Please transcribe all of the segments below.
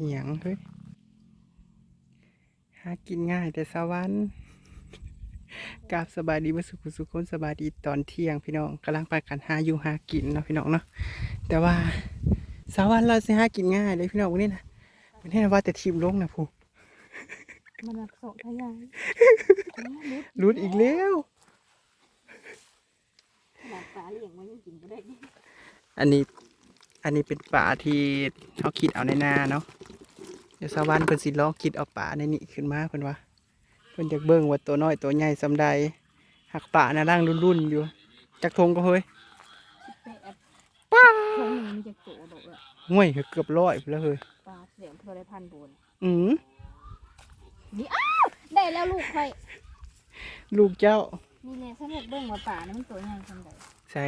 เหียงเฮ้ยหากินง่ายแต่สวรรค์กราบสบายดีมาสุขสุขคนสบายดีตอนเที่ยงพี่น้องกำลังไปกันหาอยู่หากินเนาะพี่น้องเนาะแต่ว่าสวรรค์เราสิหากินง่ายเลยพี่น้องวันนี้นะวันนี้นะว่าแต่ทีมลงนะผู้มันแบบโศกทะยานรุดอีกแล้วขนาดปลาเลี้ยงไว้ยังกินก็ได้ดิอันนี้อันนี้เป็นป่าที่เขาคิดเอาในนาเนาะ เดี๋ยวสวรรค์เพิ่นสิลองคิดเอาป่าในนี้ขึ้นมาเพิ่นว่าเพิ่นอยากเบิ่งว่าตัวน้อยตัวใหญ่สำใดหักป่าน่ะร่างรุ่นๆอยู่จักทงก็เฮ้ยแปะป้าคงมันจะโตดอกอะห่วยเกือบร้อยไปแล้วเฮ้ยปลาเสียงเท่าไรพันโบนอืมได้แล้วลูกค่อยลูกเจ้านี่แหละสนุกเบิ่งว่าป่านี่มันตัวใหญ่ขนาดไหนใส่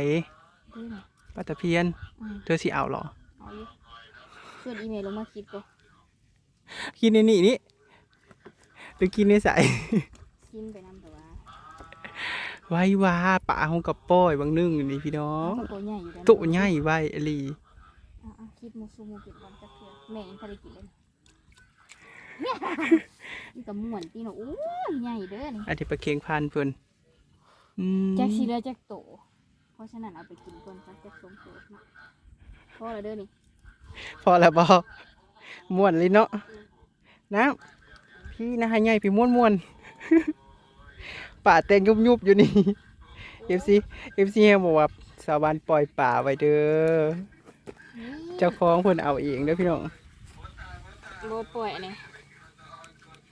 ดูหน่อยปลาตะเพียนอืมเธอสิเอาเหรอเอาอยู่ส่วนอีเมลลงมาคิดก็ กินในนี่นี่หรือกินในใส่ชิมไปนำแต่ว่าไว้ว่าป่าหงกับป้อยบางนึงนี่พี่น้องมันก็ตัวใหญ่อยู่แล้วตุใหญ่ไว้อหลีอะๆคิดมูซูมูเก็บวันจักเทื่อแม่ยังพอได้กินเลยเนี่ยนี่ก็ม่วนตีเนาะโอ้ยใหญ่เด้อนี่อันที่ปลาเค็งพันเพิ่นอืมจักสีเหลือจักโต เพราะฉะนั้นเอาไปกินก่อนจักจักสมโตเนาะพอแล้วเด้อนี่พอแล้วบอม่วนเลยเนาะ น้ำพี่นะให้ใหญ่พี่ม่วนม่วนๆป่าเต็งยุบยุบๆอยู่นี่เอฟซีเอฟซีเฮบอกว่าสาวานปล่อยป่าไว้เด้อเจ้าของเพิ่นเอาเองเด้อพี่น้องโบปล่อยเนี่ย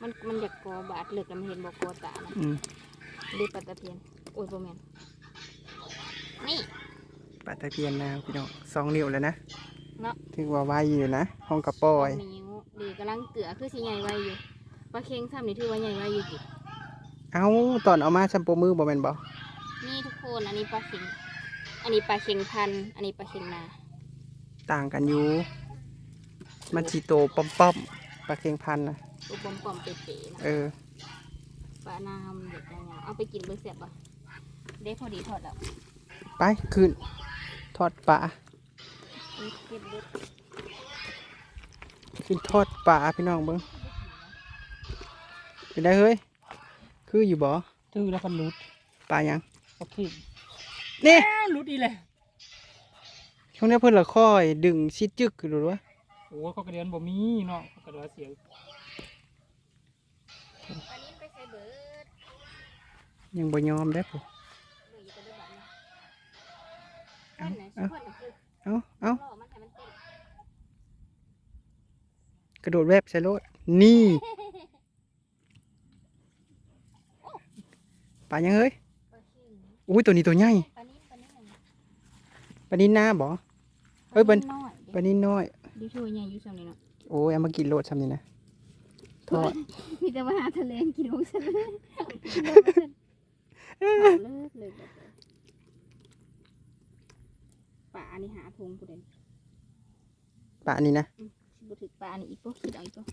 มันมันอยากกอบาดเลือกแล้วมันเห็นบอกกอตานะอืมดีปัตตะเพียนโอ้ยโบแมนนี่ป่าตะเพียนนะพี่น้องสองนิ้วแล้วนะเนาะถือว่าไวอยู่นะห้องกระปอยมีนิ้ว ดีกำลังเกลือคือสิใหญ่ไว้อยู่ปลาเค็งซ้ำนี่ถือว่าใหญ่ไว้อยู่จิเอาตอนเอามาชัมโปมือบ่แม่นบ่นี่ทุกคนอันนี้ปลาเค็งอันนี้ปลาเค็งพันธุ์อันนี้ปลาเค็งนา ต่างกันอยู่มันสีโตป้อมป้อมๆปลาเค็งพันธุ์นะตัวปอมปอมๆเป๋ๆนะเออปลานามันเด็กยาวๆเอาไปกินเบอร์เสียบอะได้พอดีทอดแล้วไปขึ้นทอดปลาเก็บเด็ด ขึ้นทอดปลาพี่น้องเบิ้งเป็นได้เฮ้ย คืออยู่บ่ตื้อแล้วก็รุดปลายังก็ขี้นี่รุดอีเลยช่วงนี้เพิ่นละค่อยดึงชิดจึกหรือวะโอ้เขากระเดียนบ่มีเนาะเขากระเดียนเสียงอันนี้ไปใส่เบิร์ดยังบ่ยอมได้อปุ๊หรือจะได้แบบนี้อันไหนช่วยหน่อยคือเอาเอา ล่อมันให้มันเต้น กระโดดแวบใส่รถนี่ปลายังเฮ้ยปลาชิงอุ้ยตัวนี้ตัวใหญ่ปลานิ่มปลานิ่มปลานินนาบ่เอ้ยปลาน้อยปลานินน้อยดีช่วยใหญ่อยู่สำนี้เนาะโอ้ยเอามากินโลดซ้ำนี่นะทอดมีแต่ว่าหาทะเลกินของฉันเลยเลิกเลยปลาอันนี้หาทงกูเด่นปลานี่นะ บุถึกปลาอันนี้อีกพวกคิดเอาอีกพวก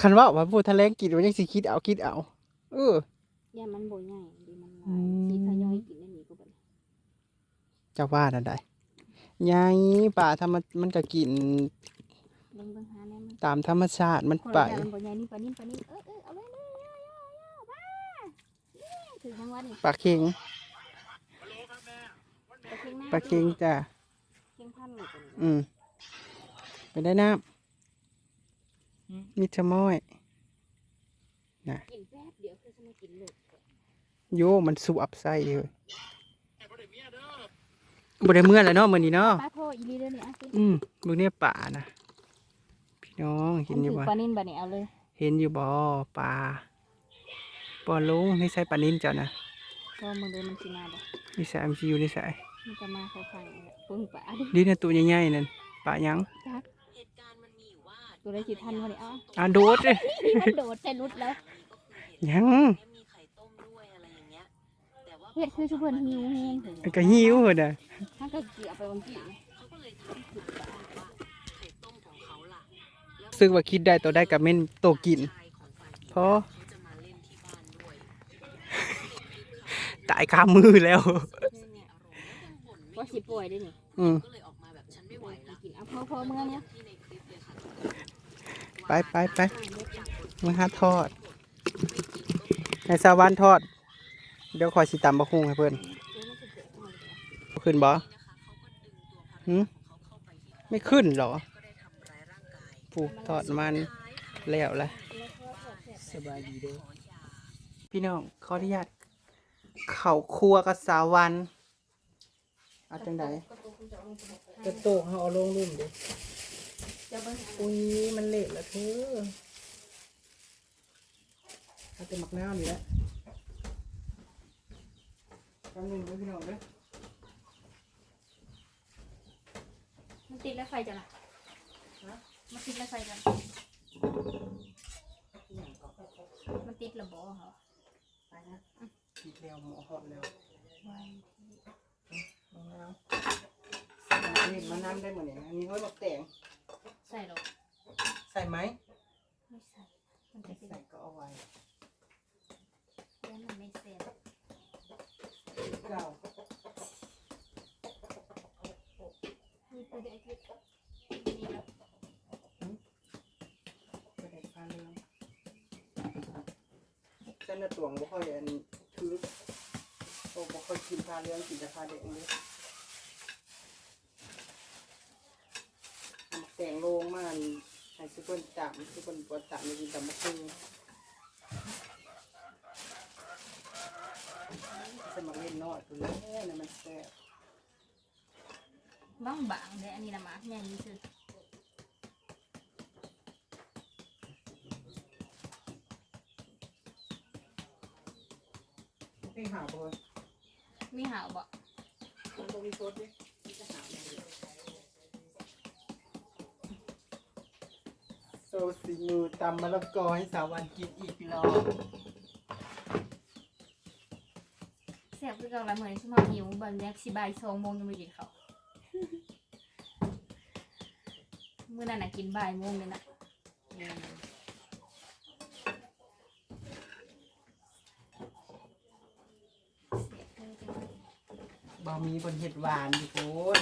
คันว่าว่าพูดทะเลงกินมันยังสิคิดเอาคิดเอา เออย่ามันโบใหญ่ดีมันลาอืยมสีทยอยกินได้หนีก็แบบเจะว่านั่นได้ยังป่าธรรมมันก็กินเบิ่งเบิ่งหาแน่มันตามธรรมชาติมันคนไป ละอย่างมันโบใหญ่นี่ปลานิ่มปลานิ่มเออเออเอาเลยเลยย่อย่อย่อมาถือทั้งวันนี่ปลาเค็งปลาเค็งหน้าปลาเค็งจ้ะเค็งพันเลยตัวนี้อืม ไปได้น้ำมิทมอยกินแป๊บเดียวคือจะมากินเลยโยมันสุอับไส้เลยบ่ได้เมื่อแล้วเนาะมื้อนี้เนาะปลาโพอีลีเด้อนี่อะกินอืมมื้อนี้ป่านะพี่น้องเห็นอยู่ถืบ่ปลานิ่มแบบนี้เอาเลยเห็นอยู่บ่ปลาปอลุงนี่ใส่ปลานินเจ้านะก็มึงเดินมันสิมาบ่นี่ใส่มันสิอยู่นี่ใส่มันจะมาคล้ายๆนี่แหละปึ้งปลาดินี่นะตัวใหญ่ๆนั่นปลาหยังจัก ตัวได้สิทันวะนี่เอ้าอ่าโดดเด้นี่มันโดดใส่รุดแล้วยังเฮ็ดคือชุบเพิ่นหิวแห้งเถมันอะก็หิวเพิ่นน่ะถ้าก็เกี่ยวไปบางทีซึ่งว่าคิดได้ตัวได้กับเม่นโตวกินพอตายคามือแล้วว่าสิป่วยได้นี่อืมป่วยกินเอาพอพอเมื่อเนี้ย ไปไปไปมาหาทอดในสาวันทอด เดี๋ยวคอยสิตำบะคุงให้เพื่อนขึ้นบ่หืมไม่ขึ้นหรอผูกทอดมันแล้วละสบายดีเด้อพี่น้องขออนุญาตเข่าครัวกับสาวันเอาจังไดกระโตกเขาเอาลงลุ่มเด้ จะเบิ่งอุ้ยมันเละแล้วเธอเอาแต่หมักน้ำนี่และแป๊บนึงเด้พี่น้องเด้อมันติดแล้วไฟจะล่ะมันติดแล้วไฟจะมันติดระเบอเหรอไปนะกินแล้วหมอหอดแล้วไว้มะนาวเห็นมะนาวได้หมือนอย่างอันนี้ห้อยหมกแตง ส่หรอกใส่ไหมไม่ใส่ มันจะไม่เป็นใส่ก็เอาไว้แล้วมันไม่เสร็จเก่ามีตัวเด็กนี่แล้วก็ได้พาเรื่องเส้นเนื้อตวงบ่ค่อยอันคือโอ้บ่ค่อยกินพาเรื่องกินแต่พาเด็กเลยเอาหมก แตงโลงมาอันให้ซุปเปอร์จับซุปเปอร์ปวดจับในกินกับมะคึงสมัครเล่นน้อยตัวนี้นะมันแซ่บบ้างบางเลยอันนี้นะมาแม่นี่คือไม่หาบ่เลยมีหาวบ่มันบ่มีโซดดิมีแต่หาอย่างเดียว โซสีมือตำมะละกอให้สาววันกินอีกพี่น้องแซ่บคือเก่าละเหมือนชิมาหิวบันแยกสิบายสองโมงยังไม่กินเขาวมื้อนั้นน่ะกินบ่ายโมงเลยนะเสียเพิ่นจังเลยบะหมี่บนเห็ดหวานทุกคน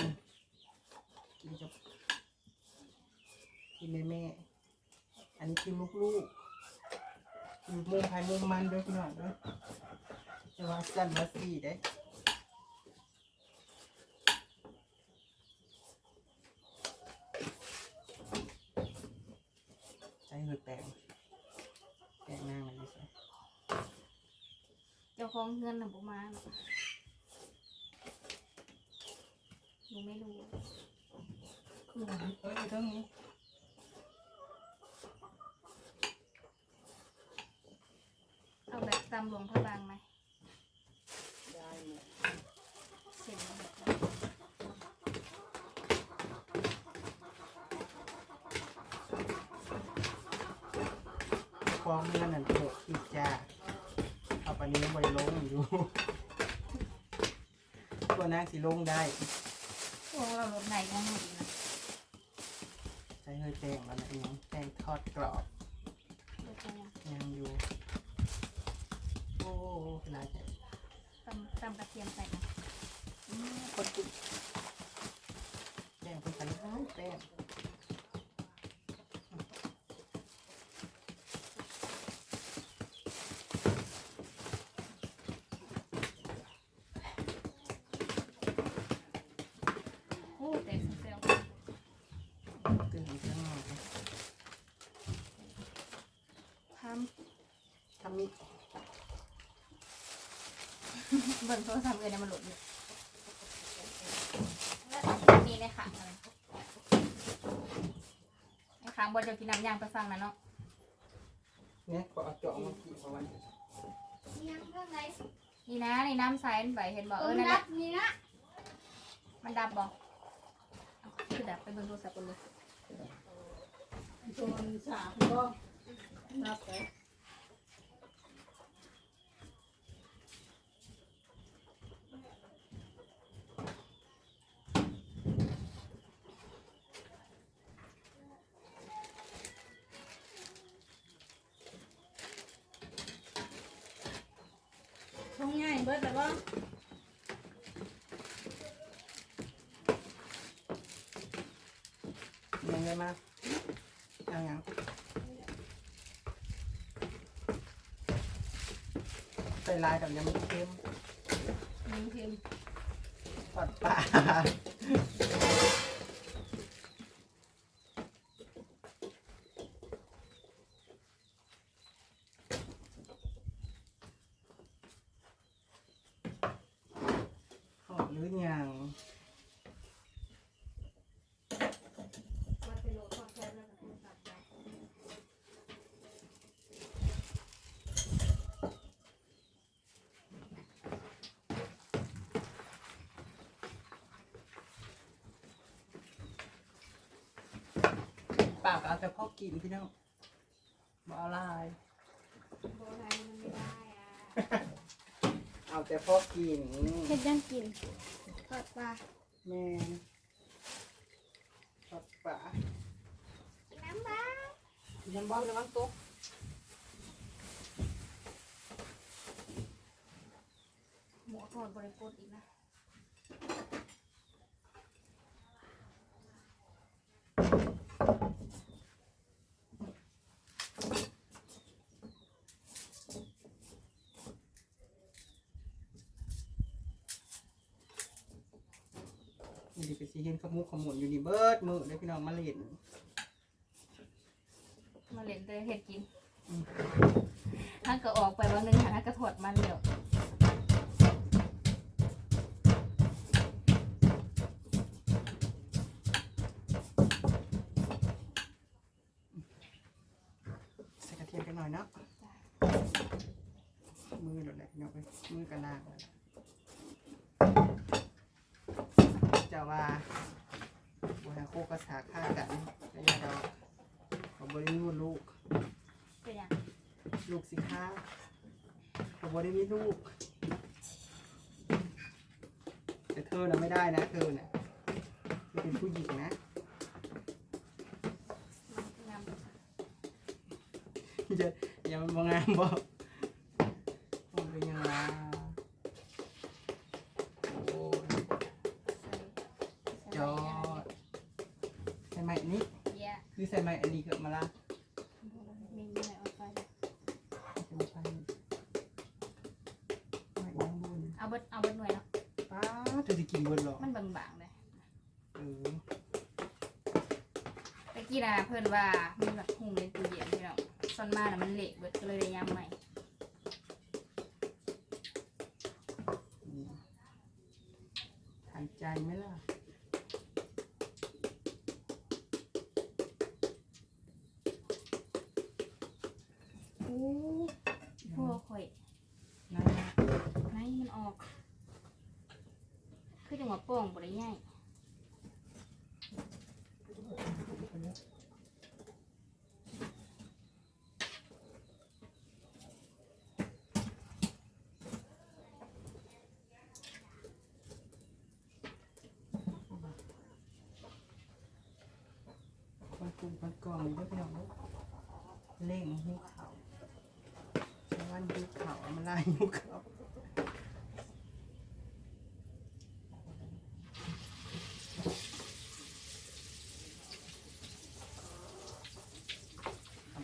กินกับกินแม่แม่ๆอันนี้คือลูกๆอยู่มุมภายมุมมันด้วยพี่น้องด้วย จะว่าสั้นว่าสี่ได้ใช้หืดแตงแตงนางมันไม่ใช่เจ้าของเงินน่ะบ่มาเนาะหนูไม่รู้คือว่าเอ้ยอยู่เท่านี้เอาแบบตำหลวงพระบางไหม ได้หมด เสร็จแล้วแบบ ฟองเงินนั่นหกขีดจ้าเอาไปนี้ยังบริลงอยู่ ตัว นางสิลงได้พวกเราลดไหนก็หมดนะใช้เฮยแจงแล้วนะเองแจงทอดกรอบลดไปยังยังอยู่โอ้ขนาดใหญ่ตำตำกระเทียมใส่นะอืมคนกินแจงเป็นกันร้านแป้ง โอ้แต่เซลล์ ตื่นข้างนอก ท ทำนี้ำ เบิ่งโทรศัพท์เลยนะมันหลุดอยู่แล้วนี่ในขังอะไรในขังบนจะกินน้ำยางไปฟังนะเนาะเนี่ยก็เอาเจาะมาขีดประมาณนี้นี่นะในน้ำใสมันไปเห็นบอกเออนั่นแหละมันดับบอกคือดับไปเบิ่งโทรศัพท์กันเลย โดนสาบก็รับไป ช่องง่ายเบิดแล้วก็ ยัง ไงมาเอายังใส่ลายกับยำเค็มมึงเค็มทอดปลาหอดหรือยัง ว่าเป็นโลทอดแค่แล้วก็ตัดไป ปากเอา แต่พอกินพี่น้องบ่เอาลาย โบราณมันไม่ได้อะเอาแต่พอกินเฮ็ดยังกินทอดปลาแม่นทอดปลาน้ำบ้ายันบ้องระวังตกหมูทอดบริโภคอีกนะ เห็นขมุกขมุนอยู่นี่เบิดมือเลยพี่น้องมาเล่นมาเล่นแต่เฮ็ดกินอืมถ้าก็ออกไปวันหนึงหาถ้าก็ถอดมันเดียวใส่กระเทียมกันหน่อยเนาะมือหลุดเลยพี่น้องเอ้ยมือกระลางเลยจะว่า บัวโคกกระสาฆ่ากันแล้วอย่าดอกเขาบริมีลูก เป็นหยังลูกสิค้าเขาบริมีลูก แต่เธอน่ะไม่ได้นะเธอน่ะเธอเป็นผู้หญิงนะ งามจะอย่ามันบางงามบ่มัน ใส่ไหมอันนี้เยอะคือใส่ไหมอันนี้เกิดมาละมีมีอะไรเอาไปใส่ไหมไหมบางบุญเอาเบิดเอาเบิดหน่วยเนาะ ป้าเธอจะกินเบิดหรอมันบางๆเลย เออตะกี้นะเพื่อนว่ามันแบบหุงในตู้เย็นพี่น้องซอนมาน่ะมันเละเบิดก็เลยได้ยำใหม่นี่ทันใจไหมล่ะ โอ้พ่อข่อย นะ ไหนมันออก คือจังหวะโป่งบ่ได้ใหญ่ คนปรุงคนกองด้วยพี่น้องเด้อเล่งหิ้วเขาวชาวบ้านหิ้วเขามาไล่หิ้วเขา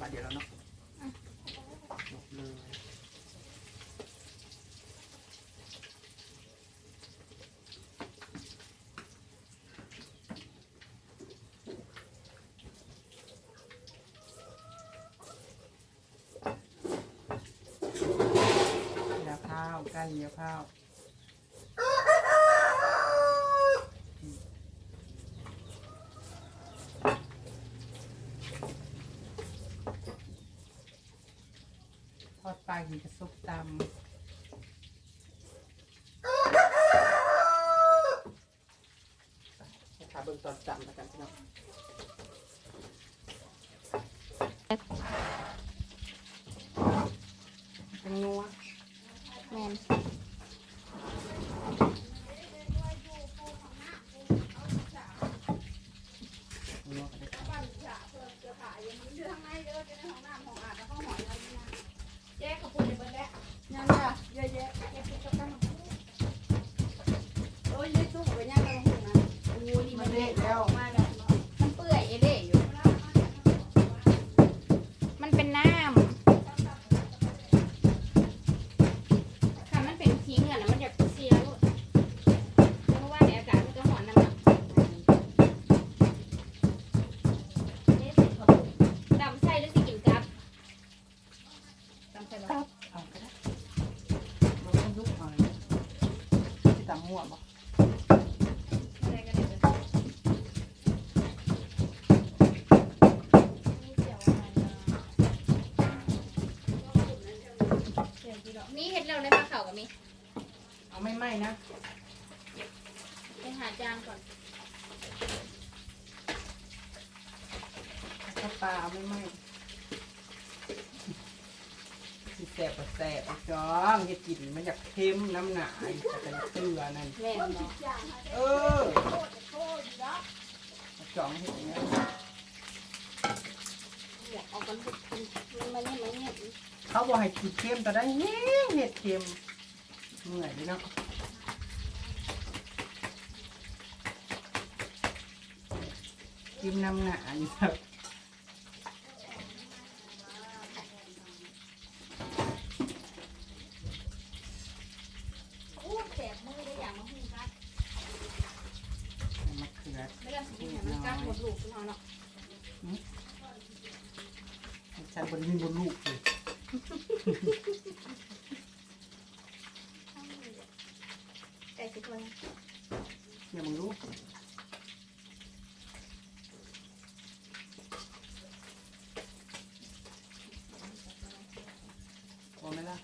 บาทเดียวแล้วเนาะจบเลยยา ข้าวใกล้ยาข้าวทอดปลากินกระซุปตำถ้าเบิ่งตอนจำแล้วกันพี่น้อง เอาไม่ไหม้นะไปหาจางก่อนถ้าปลาเอาไม่ไหม้สิแสบก็แสบอะจ้องอย่ากินมันอยากเค็มน้ำหนาอีกแต่จะเตือนั่น แม่นเนาะอย่างหาเออโทษโทษอยู่แล้วจ้องเห็นอย่างเงี้ยหมวกเอากันทุกคนมาเนี่ยมาเนี่ย เขาบอกให้กินเค็มแต่ได้เฮ้เห็ดเค็ม เหนื่อยดีเนาะกินน้ำหนาอยู่ครับอู้แสบมือได้อย่างมาหุ่นกัดมะเขือไม่ได้สิเห็นมันกัดหมดลูกคุณเอาเนาะฉันบนมีบนลูกเลย ไก่สิตัวนะอย่ามึงรู้พอไหมล่ะ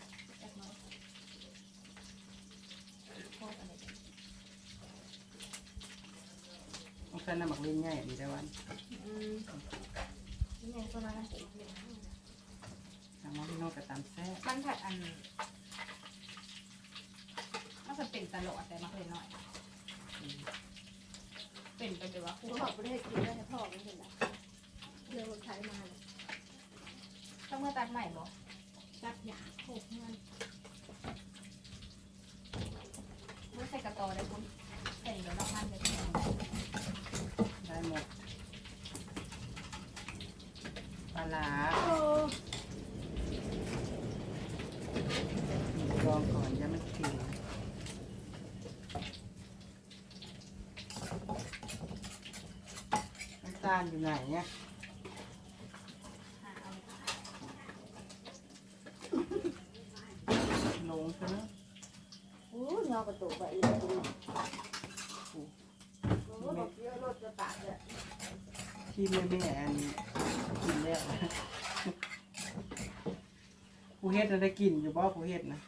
ต้องใช้น้ำหมักเล่นง่ายดีแต่วันอืมนี่ไงตัวนั้นนะทางน้องพี่น้องกระตามแซ่บมันผัดอัน มันจะเป็นตลอดแต่มักเลยหน่อย เป็นไปเลยว่ากูบอกไม่ได้กินแล้วแต่พ่อไม่เห็นอะเรื่องรถไถมาเลยต้องมาตัดใหม่บ่จัดหยาโขกเงิน เมื่อใส่กระตอได้คุณใส่เดี๋ยวน้ำมันเลย ได้หมดปลาร้าลองก่อนอย่ามันเขียวน้ำตาลอยู่ไหนเนี่ยลงซะแล้วอู้ยอประตูไปอีกตรงนี้โอ้ยบอกเยอะรถจะตัดเลยที่แม่แม่อันกินแล้วกูเฮ็ดน่ะได้กินอยู่บ่กูเฮ็ดนะ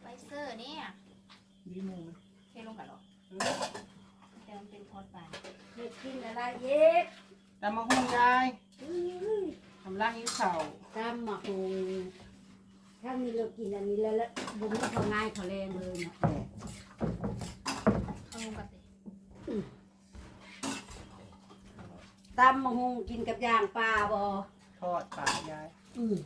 ไฟเซอร์เนี่ย ดีหมูไหม เทลงกันหรอ เออ แต่มันเป็นพอดไป เด็กกินอะไรเย็ด ตามมาหุ่นยายทำร่างยิ้วเข่า ตามหมักหงถ้ามีเรากินอันนี้แล้วแล้วบุญเขาง่ายเขาแรงเลยนะ แหม่ เอาลงกันสิ ตามมาหงกินกับย่างปลาบอทอดปากยายอืม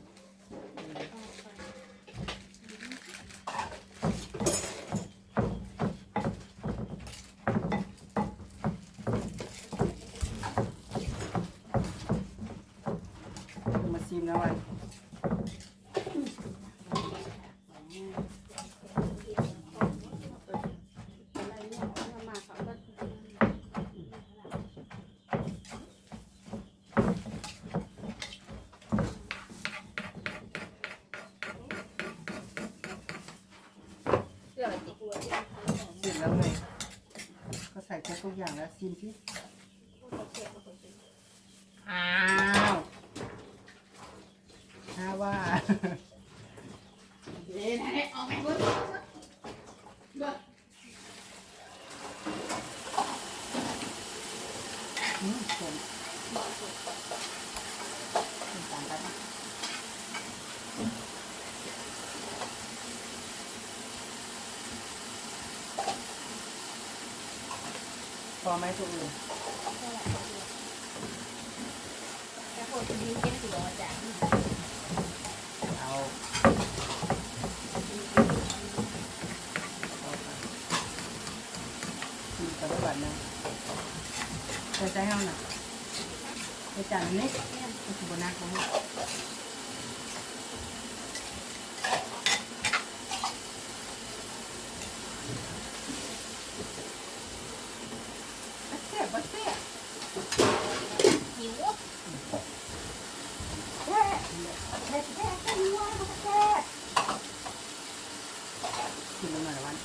คือมาซิมแล้วไว้ อะไรเนี่ยเอามาเขาก็ เพื่ออะไรติ เสร็จแล้วไง ก็ใส่ครบทุกอย่างแล้วซิมสิอ้าวถ้าว่าเด้ไหนเอาไปหมดอืมผมตามไปน พอไหมตัวอื่นแต่พวกนี้เก็บตัวจากเอาเอาไปกินกันได้บัดหนึงใส่ใจเฮาน่ะใส่จานนี้ก็คือบนักของเราบัดเสียบบัดเสียบ หิว แว่ เผ็ดแซ่บกันนัวมันก็แซ่บ กินแล้วหน่อยละวัน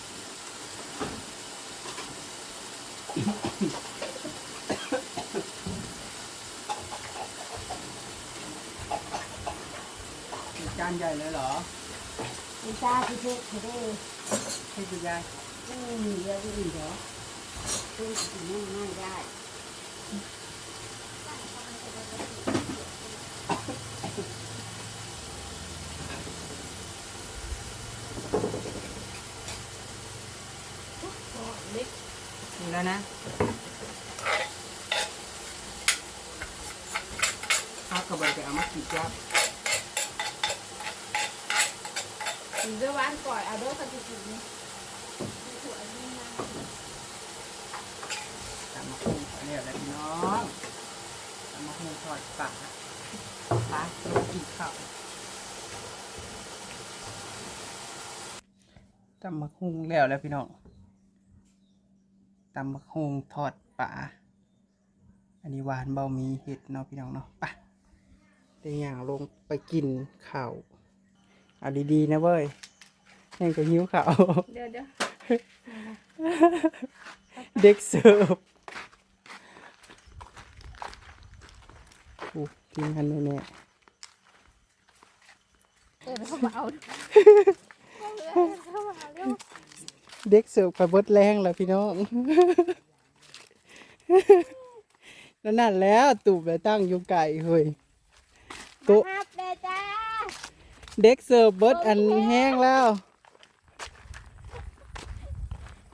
จานใหญ่เลยเหรอ มีตาที่เผ็ดเผ็ดเด้อให้คุณยายอืมเดี๋ยวอื่นเดี๋ยวต้องกินง่ายๆได้แล้วนะเอากระบอกไปเอามากินจับ กินด้วยหวานก่อยเอาด้อกันจะกินนี่ตามมาคุ้งขอเนี่ยแหละพี่น้องตามมาคุ้งทอดปลาปลากินข้าวตำมะคุ้งแล้วแล้วพี่น้องตำมะคุ้งทอดปลาอันนี้หวานเบามีเห็ดเนาะพี่น้องเนาะไปเดี๋ยวอย่างลงไปกินข้าว เอาดีๆนะเว้ยยังจะหิวข้าวเดี๋ยวเดี๋ยวเด็กเสิร์ฟโอ้ทีมงานแน่เออเข้ามาเอาเข้ามาเอาเร็วๆเด็กเสิร์ฟกับเบิดแรงแล้วพี่น้อง นั่นนั่นแล้วตูบไปตั้งอยู่ไก่เฮ้ยโต๊ะครับ เด้จ้าเด็กเสิร์ฟเบิดอันแห้งแล้ว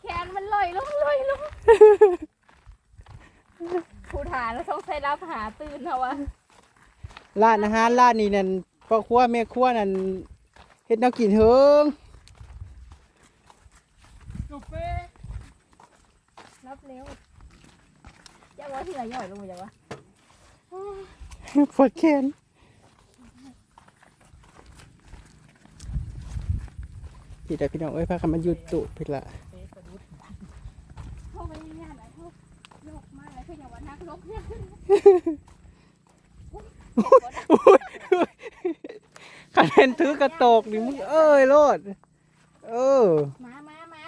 แขนมันลอยลงลอยลงผู้ฐานแล้วต้องใช้รับหาตื่นเหรอวะร้านอาหารร้านนี้นั่นพ่อครัวแม่ครัวนั่นเฮ็ดแนวกินเฮิงรับเร็วจะว่าที่ไหนย่อยลงมาจากวะปวดแขน พี่แต่พี่น้องเอ้ยพากันมายุดตุพี่ละเข้าไปในงานไหนเขาโยกมาแล้วคืออย่างวันนักลบเนี่ยคะแนนถือกระตกนี่มึงเอ้ยโลด เออ มามามา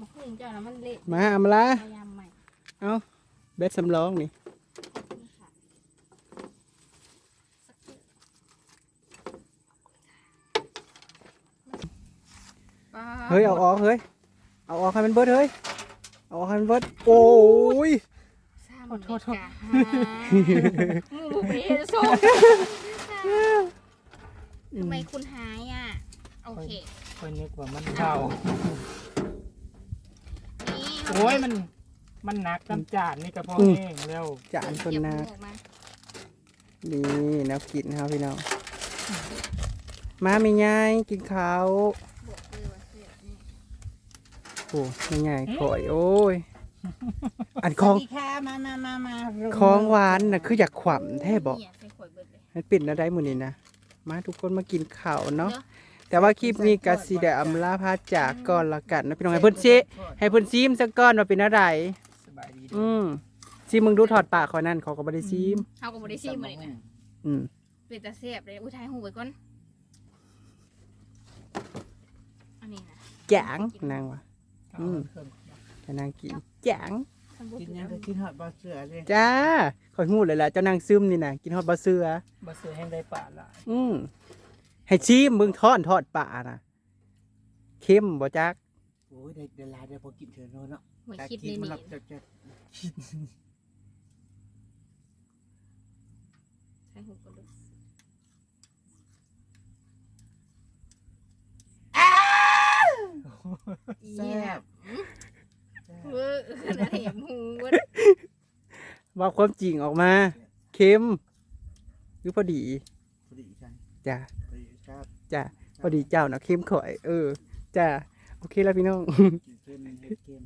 มาคุยเจ้านะมันเละมาอามาละ พยายามใหม่ เอาเบ็ดสำรองนี่ เฮ้ยเอาออกเฮ้ยเอาออกให้มันเบิดเฮ้ยเอาออกให้มันเบิดโอ้ยซ้ำโทษโทษโทษเด็กอะหมูเบสโซ่ทำไมคุณหายอะ โอเคค่อยนึกว่ามันเท่านี่โอ้ยมันมันหนักน้ำจานนี่ก็พอแห้งแล้วจานคนนาเก็บหมูออกมานี่แนวกินครับพี่น้องมาไม่ง่ายกินข้าว บวกเลยว่ะเสียนี่ โอ้ไม่ง่ายข่อยโอ้ย อันของสวัสดีค่ะมามามามาของหวานน่ะคืออยากขวำแท้บอกเนี่ยใส่ขวดเบิดเลย มันปิดนะได้มือนี้นะ มาทุกคนมากินข้าวเนาะ เนอะ แต่ว่าคลิปนี้กสิได้อำลาพาจากก่อนละกันนะพี่น้องให้เพิ่นซิให้เพิ่นซิมสักก้อนว่าเป็นอะไรสบายดีอืมซิมมึงดูถอดปากเขานั่นเขาก็บ่ได้ซิมเฮาก็บ่ได้ซีมื้อนี้นะอืม เป็นตาเสียบเลยอุ้ยทายหูไว้ก่อน อันนี้นะ จางนางว่ะเอาเครื่องจะนางกินจางทำบุญกินยังก็กินหอดบะเสือเลยจ้าข่อยฮู้เลยล่ะเจ้านางซึมนี่น่ะกินฮอดบ่เสือบะเสือแห้งได้ป่าละอืมให้ชิมมึงทอดทอดปลาน่ะเข้มบ่จักโอ้ยได้เดลายได้พอกินเถอะเนาะเหมือนคิดเลยนี่ จะจะ ทายหูก่อนดู แซ่บเวอร์ขนาดแหมหูเว้ยว่าความจริงออกมา เค็มหรือพอดีพอดีใช่จ้าพอดีครับจ้าพอดีเจ้าน่ะเค็มข่อยเออจ้าโอเคแล้วพี่น้องกินเส้นเฮ็ดเกม